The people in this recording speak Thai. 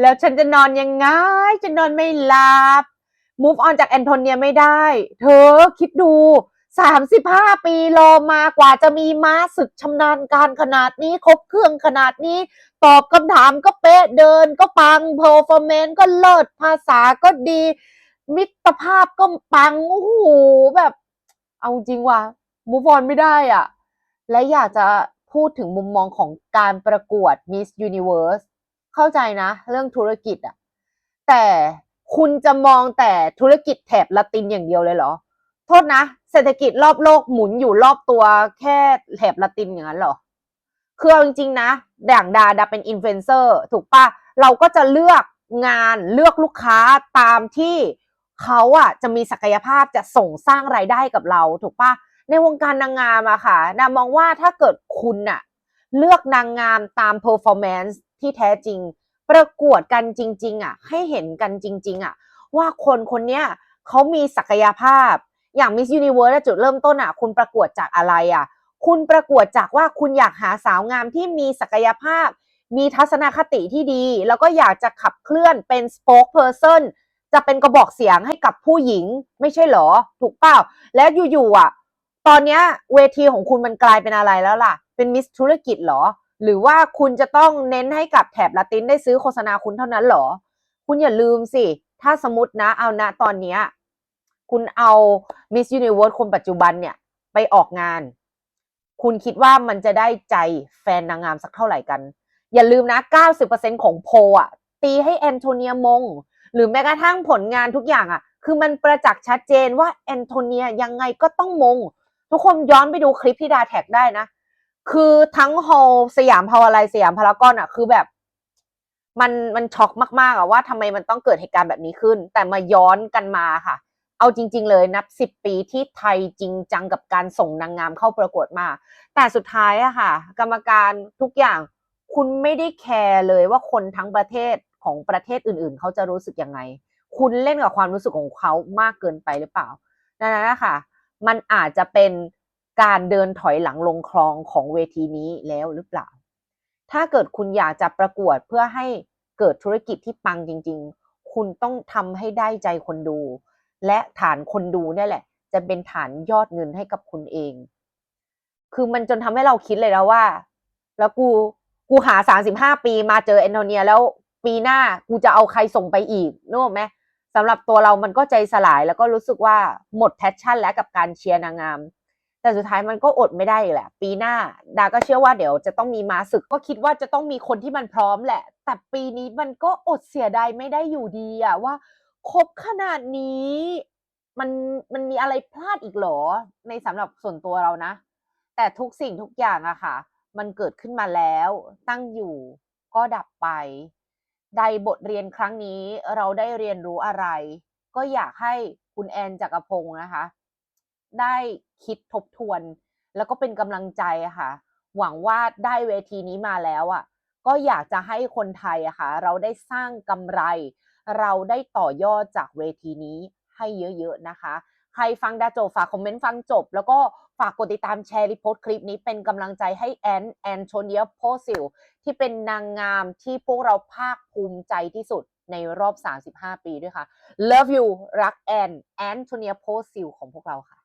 แล้วฉันจะนอนยังไงจะนอนไม่หลับ move on จากแอนโทเนียไม่ได้ เธอคิดดู 35 ปีรอมากว่าจะมีม้าศึกชำนาญการขนาดนี้ครบเครื่องขนาดนี้ ตอบคำถามก็เป๊ะเดินก็ปัง performance ก็เลิศภาษาก็ดี มิตรภาพก็ปัง โอ้โห แบบ เอาจริงว่ะ move on ไม่ได้อะและอยากจะพูดถึงมุมมองของการประกวด Miss Universe เข้าใจนะ เรื่องธุรกิจอะแต่คุณจะมองแต่ธุรกิจแถบละตินอย่างเดียวเลยเหรอ โทษนะ เศรษฐกิจรอบโลกหมุนอยู่รอบตัวแค่แถบละตินอย่างนั้นเหรอคือเอาจริงๆนะอย่างดาดาเป็นอินฟลูเอนเซอร์ถูกปะเราก็จะเลือกงานเลือกลูกค้าตามที่เขาอะจะมีศักยภาพจะส่งสร้างรายได้กับเราถูกปะในวงการนางงามอะค่ะดามองว่าถ้าเกิดคุณอะเลือกนางงามตาม performance ที่แท้จริง ประกวดกันจริง ๆ อะ ให้เห็นกันจริง ๆ อะ ว่าคนคนเนี้ยเขามีศักยภาพ อย่าง Miss Universe อะจุดเริ่มต้นอะ คุณประกวดจากอะไรอะ คุณประกวดจากว่าคุณอยากหาสาวงามที่มีศักยภาพ มีทัศนคติที่ดี แล้วก็อยากจะขับเคลื่อนเป็น spokesperson จะเป็นกระบอกเสียงให้กับผู้หญิงไม่ใช่เหรอ ถูกเปล่า แล้วอยู่ๆอะ ตอนเนี้ยเวทีของคุณมันกลายเป็นอะไรแล้วล่ะ เป็นมิสธุรกิจเหรอ หรือว่าคุณจะต้องเน้นให้กับแถบละตินได้ซื้อโฆษณาคุณเท่านั้นเหรอ คุณอย่าลืมสิ ถ้าสมมตินะเอานะตอนเนี้ยคุณเอา Miss Universe คนปัจจุบันเนี่ย ไปออกงาน คุณคิดว่ามันจะได้ใจแฟนนางงามสักเท่าไหร่กัน อย่าลืมนะ 90%ของโพลอะตีให้แอนโทเนียมง หรือแม้กระทั่งผลงานทุกอย่างอะ คือมันประจักษ์ชัดเจนว่าแอนโทเนียยังไงก็ต้องมง ทุกคนย้อนไปดูคลิปที่ดาแท็กได้นะ คือทั้งฮอลสยามพาวาไลสยามพารากอนอะคือแบบ มันมันช็อกมากๆอะว่าทำไมมันต้องเกิดเหตุการณ์แบบนี้ขึ้น แต่มาย้อนกันมาค่ะ เอาจริง ๆ เลยนับสิบปีที่ไทยจริงจังกับการส่งนางงามเข้าประกวดมา แต่สุดท้ายอะค่ะ กรรมการทุกอย่างคุณไม่ได้แคร์เลยว่าคนทั้งประเทศของประเทศอื่น ๆ เขาจะรู้สึกยังไง คุณเล่นกับความรู้สึกของเขามากเกินไปหรือเปล่า ดังนั้นนะคะมันอาจจะเป็น การเดินถอยหลังลงคลองของเวทีนี้แล้วหรือเปล่า ถ้าเกิดคุณอยากจะประกวดเพื่อให้เกิดธุรกิจที่ปังจริง ๆ คุณต้องทำให้ได้ใจคนดู และฐานคนดูเนี่ยแหละ จะเป็นฐานยอดเงินให้กับคุณเอง คือมันจนทำให้เราคิดเลยแล้วว่า แล้วกูกูหาสามสิบห้าปีมาเจอแอนโทเนีย แล้วปีหน้ากูจะเอาใครส่งไปอีกนึกออกไหมสำหรับตัวเรามันก็ใจสลายแล้วก็รู้สึกว่าหมดแพชชั่นแล้วกับการเชียร์นางงาม แต่สุดท้ายมันก็อดไม่ได้อีกแหละ ปีหน้า ดาก็เชื่อว่าเดี๋ยวจะต้องมีมาศึกก็คิดว่าจะต้องมีคนที่มันพร้อมแหละ แต่ปีนี้มันก็อดเสียดายไม่ได้อยู่ดีอะว่าครบขนาดนี้มันมันมีอะไรพลาดอีกหรอ ในสำหรับส่วนตัวเรานะ แต่ทุกสิ่งทุกอย่างอะค่ะ มันเกิดขึ้นมาแล้ว ตั้งอยู่ก็ดับไปใดบทเรียนครั้งนี้เราได้เรียนรู้อะไร ก็อยากให้คุณแอนจักรพงศ์นะคะ ได้คิดทบทวน แล้วก็เป็นกำลังใจค่ะ หวังว่าได้เวทีนี้มาแล้วอะก็อยากจะให้คนไทยอะค่ะ เราได้สร้างกำไร เราได้ต่อยอดจากเวทีนี้ให้เยอะๆนะคะ ใครฟังดาโจฝากคอมเมนต์ฟังจบ แล้วก็ฝากกดติดตามแชร์รีโพสต์คลิปนี้เป็นกำลังใจให้แอนแอนโทเนียโพซิลที่เป็นนางงามที่พวกเราภาคภูมิใจที่สุดในรอบ 35 ปีด้วยค่ะ Love you รักแอนแอนโทเนียโพซิลของพวกเราค่ะ